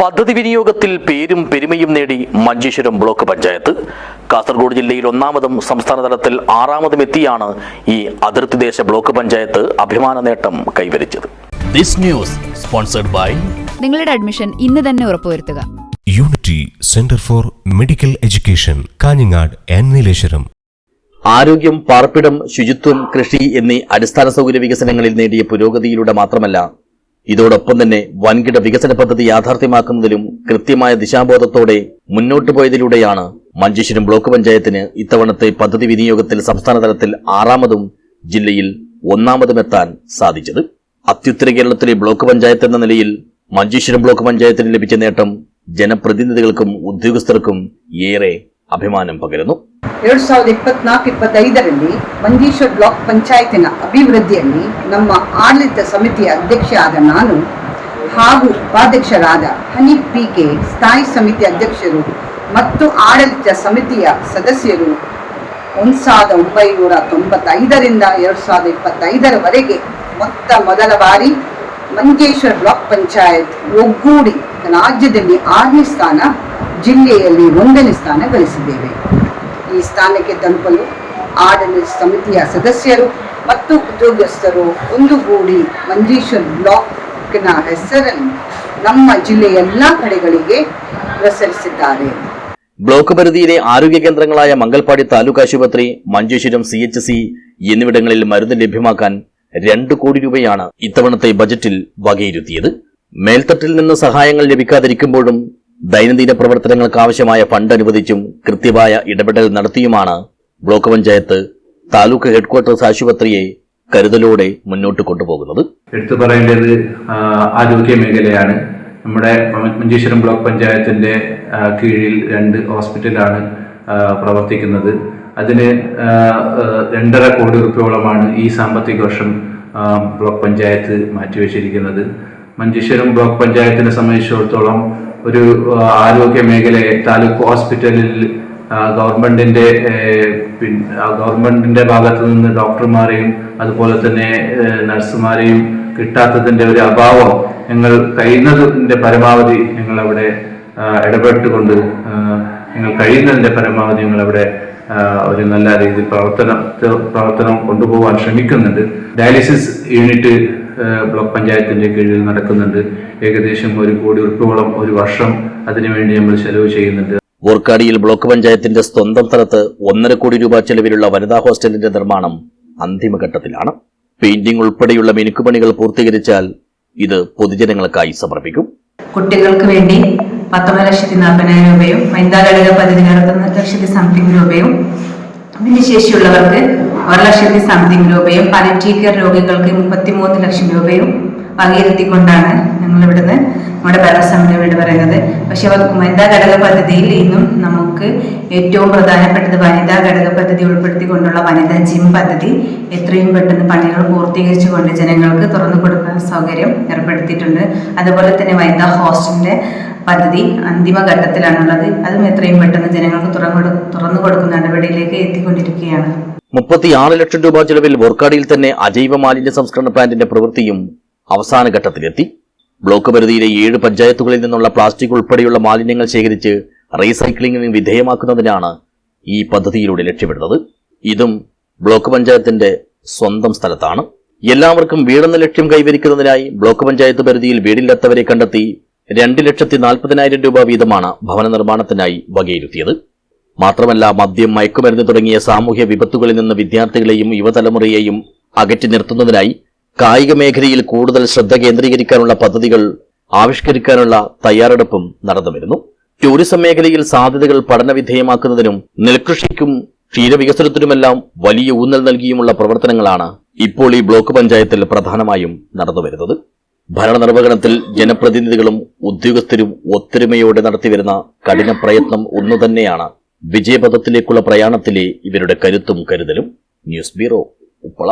പദ്ധതി വിനിയോഗത്തിൽ പേരും പെരുമയും നേടി മഞ്ചേശ്വരം ബ്ലോക്ക് പഞ്ചായത്ത്. കാസർഗോഡ് ജില്ലയിൽ ഒന്നാമതും സംസ്ഥാന തലത്തിൽ ആറാമതും എത്തിയാണ് ഈ അതിർത്തി ദേശ ബ്ലോക്ക് പഞ്ചായത്ത് അഭിമാന നേട്ടം കൈവരിച്ചത്. This news sponsored by നിങ്ങളുടെ അഡ്മിഷൻ ഇന്ന് തന്നെ ഉറപ്പുവരുത്തുക. Unity centre for medical education Kanhangad and Nileshwaram ആരോഗ്യം പാർപ്പിടം ശുചിത്വം കൃഷി എന്നീ അടിസ്ഥാന സൗകര്യ വികസനങ്ങളിൽ നേടിയ പുരോഗതിയിലൂടെ മാത്രമല്ല ഇതോടൊപ്പം തന്നെ വൻകിട വികസന പദ്ധതി യാഥാർത്ഥ്യമാക്കുന്നതിലും കൃത്യമായ ദിശാബോധത്തോടെ മുന്നോട്ടു പോയതിലൂടെയാണ് മഞ്ചേശ്വരം ബ്ലോക്ക് പഞ്ചായത്തിന് ഇത്തവണത്തെ പദ്ധതി വിനിയോഗത്തിൽ സംസ്ഥാന തലത്തിൽ ആറാമതും ജില്ലയിൽ ഒന്നാമതുമെത്താൻ സാധിച്ചത്. അത്യുത്തര കേരളത്തിലെ ബ്ലോക്ക് പഞ്ചായത്ത് എന്ന നിലയിൽ മഞ്ചേശ്വരം ബ്ലോക്ക് പഞ്ചായത്തിന് ലഭിച്ച നേട്ടം ജനപ്രതിനിധികൾക്കും ഉദ്യോഗസ്ഥർക്കും ഏറെ അഭിമാനം പകരുന്നു. ಎರಡ್ ಸಾವಿರದ ಇಪ್ಪತ್ನಾಲ್ಕು, ಇಪ್ಪತ್ತೈದರಲ್ಲಿ ಮಂಜೇಶ್ವರ್ ಬ್ಲಾಕ್ ಪಂಚಾಯತಿನ ಅಭಿವೃದ್ಧಿಯಲ್ಲಿ ನಮ್ಮ ಆಡಳಿತ ಸಮಿತಿಯ ಅಧ್ಯಕ್ಷ ಆದ ನಾನು ಹಾಗೂ ಉಪಾಧ್ಯಕ್ಷರಾದ ಹನೀಫ್ ಪಿ ಕೆ ಸ್ಥಾಯಿ ಸಮಿತಿ ಅಧ್ಯಕ್ಷರು ಮತ್ತು ಆಡಳಿತ ಸಮಿತಿಯ ಸದಸ್ಯರು ಒಂದು ಸಾವಿರದ ಒಂಬೈನೂರ ತೊಂಬತ್ತೈದರಿಂದ ಎರಡು ಸಾವಿರದ ಇಪ್ಪತ್ತೈದರವರೆಗೆ ಮೊತ್ತ ಮೊದಲ ಬಾರಿ ಮಂಜೇಶ್ವರ್ ಬ್ಲಾಕ್ ಪಂಚಾಯತ್ ಒಗ್ಗೂಡಿ ರಾಜ್ಯದಲ್ಲಿ ಆರನೇ ಸ್ಥಾನ, ಜಿಲ್ಲೆಯಲ್ಲಿ ಒಂದನೇ ಸ್ಥಾನ ಗಳಿಸಿದ್ದೇವೆ. ಈ ಸ್ಥಾನಕ್ಕೆ ತಲುಪಲು ಆಡಳಿತ ಸಮಿತಿಯ ಸದಸ್ಯರು ಮತ್ತು ಉದ್ಯೋಗಸ್ಥರು ಒಂದುಗೂಡಿ ಮಂಜೇಶ್ವರ್ ಬ್ಲಾಕ್ನ ಹೆಸರನ್ನು ನಮ್ಮ ಜಿಲ್ಲೆಯ ಎಲ್ಲ ಕಡೆಗಳಿಗೆ ಪ್ರಸರಿಸಿದ್ದಾರೆ ബ്ലോക്ക് പരിധിയിലെ ആരോഗ്യ കേന്ദ്രങ്ങളായ മംഗൽപാടി താലൂക്ക് ആശുപത്രി മഞ്ചേശ്വരം സി എച്ച് സി എന്നിവിടങ്ങളിൽ മരുന്ന് ലഭ്യമാക്കാൻ രണ്ട് കോടി രൂപയാണ് ഇത്തവണത്തെ ബജറ്റിൽ വകയിരുത്തിയത് മേൽത്തട്ടിൽ നിന്ന് സഹായങ്ങൾ ലഭിക്കാതിരിക്കുമ്പോഴും ദൈനംദിന പ്രവർത്തനങ്ങൾക്ക് ആവശ്യമായ ഫണ്ട് അനുവദിച്ചും കൃത്യമായ ഇടപെടൽ നടത്തിയുമാണ് ബ്ലോക്ക് പഞ്ചായത്ത് താലൂക്ക് ഹെഡ്ക്വാർട്ടേഴ്സ് ആശുപത്രിയെ കരുതലോടെ മുന്നോട്ട് കൊണ്ടുപോകുന്നത്. എടുത്തു പറയേണ്ടത് ആരോഗ്യ മേഖലയാണ്. നമ്മുടെ മഞ്ചേശ്വരം ബ്ലോക്ക് പഞ്ചായത്തിന്റെ കീഴിൽ രണ്ട് ഹോസ്പിറ്റലാണ് പ്രവർത്തിക്കുന്നത്. അതിന് രണ്ടര കോടി രൂപയോളമാണ് ഈ സാമ്പത്തിക വർഷം ബ്ലോക്ക് പഞ്ചായത്ത് മാറ്റിവെച്ചിരിക്കുന്നത്. മഞ്ചേശ്വരം ബ്ലോക്ക് പഞ്ചായത്തിനെ സംബന്ധിച്ചിടത്തോളം ഒരു ആരോഗ്യ മേഖലയെ താലൂക്ക് ഹോസ്പിറ്റലിൽ ഗവൺമെന്റിന്റെ ഗവൺമെന്റിന്റെ ഭാഗത്തു നിന്ന് ഡോക്ടർമാരെയും അതുപോലെ തന്നെ നഴ്സുമാരെയും കിട്ടാത്തതിന്റെ ഒരു അഭാവം ഞങ്ങൾ കഴിയുന്നതിന്റെ പരമാവധി ഞങ്ങൾ അവിടെ ഇടപെട്ടുകൊണ്ട് ഞങ്ങൾ കഴിയുന്നതിന്റെ പരമാവധി ഞങ്ങൾ അവിടെ ഒരു നല്ല രീതിയിൽ പ്രവർത്തനം പ്രവർത്തനം കൊണ്ടുപോകാൻ ശ്രമിക്കുന്നുണ്ട്. ഡയാലിസിസ് യൂണിറ്റ് ബ്ലോക്ക് പഞ്ചായത്തിന്റെ കീഴിൽ നടക്കുന്നുണ്ട്. ഏകദേശം ഒരു കോടി ഉറുപ്പോളം ഒരു വർഷം അതിനുവേണ്ടി നമ്മൾ ചെലവ് ചെയ്യുന്നുണ്ട്. വോർക്കാടിയിൽ ബ്ലോക്ക് പഞ്ചായത്തിന്റെ സ്വന്തം സ്ഥലത്ത് ഒന്നര കോടി രൂപ ചെലവിലുള്ള വനിതാ ഹോസ്റ്റലിന്റെ നിർമ്മാണം അന്തിമഘട്ടത്തിലാണ്. പെയിന്റിംഗ് ഉൾപ്പെടെയുള്ള മിനുക്കുപണികൾ പൂർത്തീകരിച്ചാൽ ഇത് പൊതുജനങ്ങൾക്കായി സമർപ്പിക്കും. കുട്ടികൾക്ക് വേണ്ടി പത്തൊമ്പത് ലക്ഷത്തി നാൽപ്പതിനായിരം രൂപയും വനിതാ ഘടക പതിനായിരത്തി നടത്തുന്ന ലക്ഷത്തി സംതിങ് രൂപയും ഭിന്നശേഷിയുള്ളവർക്ക് ഒരു ലക്ഷത്തി സംതിങ് രൂപയും പാലിറ്റീവ് കെയർ രോഗികൾക്ക് മുപ്പത്തിമൂന്ന് ലക്ഷം രൂപയും വകയിരുത്തിക്കൊണ്ടാണ് ഞങ്ങൾ ഇവിടുന്ന് നമ്മുടെ ഭരണസമിതി വീട് പറയുന്നത്. പക്ഷെ വനിതാ ഘടക പദ്ധതിയിൽ ഇന്നും നമുക്ക് ഏറ്റവും പ്രധാനപ്പെട്ടത് വനിതാ ഘടക പദ്ധതി ഉൾപ്പെടുത്തിക്കൊണ്ടുള്ള വനിതാ ജിം പദ്ധതി എത്രയും പെട്ടെന്ന് പണികൾ പൂർത്തീകരിച്ചുകൊണ്ട് ജനങ്ങൾക്ക് തുറന്നു കൊടുക്കാൻ സൗകര്യം ഏർപ്പെടുത്തിയിട്ടുണ്ട്. അതുപോലെ തന്നെ വനിതാ ഹോസ്റ്റലിന്റെ പദ്ധതി അന്തിമ ഘട്ടത്തിലാണുള്ളത് അതും എത്രയും പെട്ടെന്ന് ജനങ്ങൾക്ക് തുറന്നു തുറന്നു കൊടുക്കുന്ന നടപടിയിലേക്ക് എത്തിക്കൊണ്ടിരിക്കുകയാണ്. മുപ്പത്തിയാറ് ലക്ഷം രൂപ ചെലവിൽ ബോർക്കാടിയിൽ തന്നെ അജൈവ മാലിന്യ സംസ്കരണ പ്ലാന്റിന്റെ പ്രവൃത്തിയും അവസാന ഘട്ടത്തിലെത്തി. ബ്ലോക്ക് പരിധിയിലെ ഏഴ് പഞ്ചായത്തുകളിൽ നിന്നുള്ള പ്ലാസ്റ്റിക് ഉൾപ്പെടെയുള്ള മാലിന്യങ്ങൾ ശേഖരിച്ച് റീസൈക്ലിംഗിന് വിധേയമാക്കുന്നതിനാണ് ഈ പദ്ധതിയിലൂടെ ലക്ഷ്യമിടുന്നത്. ഇതും ബ്ലോക്ക് പഞ്ചായത്തിന്റെ സ്വന്തം സ്ഥലത്താണ്. എല്ലാവർക്കും വീടെന്ന ലക്ഷ്യം കൈവരിക്കുന്നതിനായി ബ്ലോക്ക് പഞ്ചായത്ത് പരിധിയിൽ വീടില്ലാത്തവരെ കണ്ടെത്തി രണ്ട് ലക്ഷത്തി നാൽപ്പതിനായിരം രൂപ വീതമാണ് ഭവന നിർമ്മാണത്തിനായി വകയിരുത്തിയത്. മാത്രമല്ല മദ്യം മയക്കുമരുന്ന് തുടങ്ങിയ സാമൂഹ്യ വിപത്തുകളിൽ നിന്ന് വിദ്യാർത്ഥികളെയും യുവതലമുറയെയും അകറ്റി നിർത്തുന്നതിനായി കായിക മേഖലയിൽ കൂടുതൽ ശ്രദ്ധ കേന്ദ്രീകരിക്കാനുള്ള പദ്ധതികൾ ആവിഷ്കരിക്കാനുള്ള തയ്യാറെടുപ്പും നടന്നുവരുന്നു ടൂറിസം മേഖലയിൽ സാധ്യതകൾ പഠനവിധേയമാക്കുന്നതിനും നെൽകൃഷിക്കും ക്ഷീരവികസനത്തിനുമെല്ലാം വലിയ ഊന്നൽ നൽകിയുമുള്ള പ്രവർത്തനങ്ങളാണ് ഇപ്പോൾ ഈ ബ്ലോക്ക് പഞ്ചായത്തിൽ പ്രധാനമായും നടന്നുവരുന്നത് ഭരണനിർവഹണത്തിൽ ജനപ്രതിനിധികളും ഉദ്യോഗസ്ഥരും ഒത്തൊരുമയോടെ നടത്തിവരുന്ന കഠിന പ്രയത്നം ഒന്നുതന്നെയാണ് വിജയപഥത്തിലേക്കുള്ള പ്രയാണത്തിലെ ഇവരുടെ കരുത്തും കരുതലും ന്യൂസ് ബ്യൂറോ ഉപ്പള